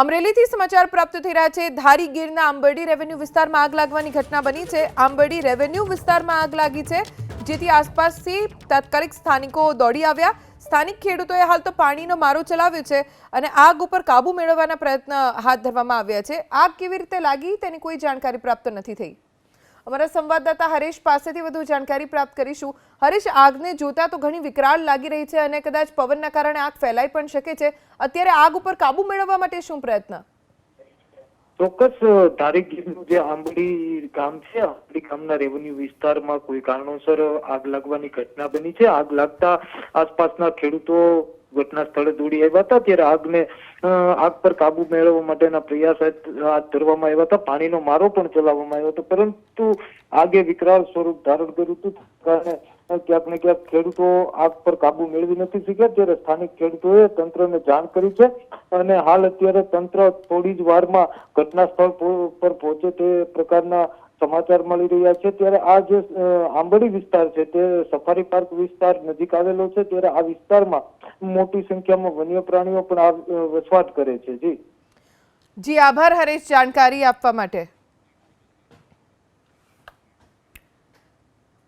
અમરેલીથી સમાચાર પ્રાપ્ત થઈ રહ્યા છે. ધારી ગીરના આંબરડી રેવન્યુ વિસ્તારમાં આગ લાગવાની ઘટના બની છે. આંબરડી રેવન્યુ વિસ્તારમાં આગ લાગી છે. જેથી આસપાસથી તાત્કાલિક સ્થાનિકો દોડી આવ્યા. સ્થાનિક ખેડૂતોએ હાલ તો પાણીનો મારો ચલાવ્યો છે અને આગ ઉપર કાબુ મેળવવાના પ્રયત્ન હાથ ધરવામાં આવ્યા છે. આગ કેવી રીતે લાગી તેની કોઈ જાણકારી પ્રાપ્ત નથી થઈ. અમારા સંવાદદાતા હરેશ પાસેથી વધુ જાણકારી પ્રાપ્ત કરીશું. હરેશ, આગને જોતા તો ઘણી વિકરાળ લાગી રહી છે અને કદાચ પવનના કારણે આગ ફેલાઈ પણ શકે છે. અત્યારે આગ ઉપર કાબુ મેળવવા માટે શું પ્રયત્ન? ચોક્કસ ધારી ગીરનું જે આંબલી ગામ છે, આંબલી ગામના રેવન્યુ વિસ્તારમાં કોઈ કારણોસર આગ લાગવાની ઘટના બની છે. આગ લાગતા આસપાસના ખેડૂતો ઘટના સ્થળે દોડી આવ્યા હતા, ત્યારે આગને આગ પર કાબુ મેળવવા માટેના પ્રયાસ હાથ ધરવામાં આવ્યા હતા. પાણીનો મારો પણ ચલાવવામાં આવ્યો હતો. પરંતુ આગે વિકરાળ સ્વરૂપ ધારણ કર્યું હતું. કારણે ક્યાંક ને ક્યાંક ખેડૂતો આગ પર કાબુ મેળવી નથી શક્યા. ત્યારે સ્થાનિક ખેડૂતોએ તંત્રને જાણ કરી છે. અને હાલ અત્યારે તંત્ર થોડી જ વારમાં ઘટના સ્થળ પર પહોંચે તે પ્રકારના સમાચાર મળી રહ્યા છે ત્યારે આ જે આંબડી વિસ્તાર છે તે સફારી પાર્ક વિસ્તાર નજીક આવેલો છે ત્યારે આ વિસ્તારમાં મોટી સંખ્યામાં વન્ય પ્રાણીઓ પણ વસવાટ કરે છે. જી. જી, આભાર હરેશ, જાણકારી આપવા માટે.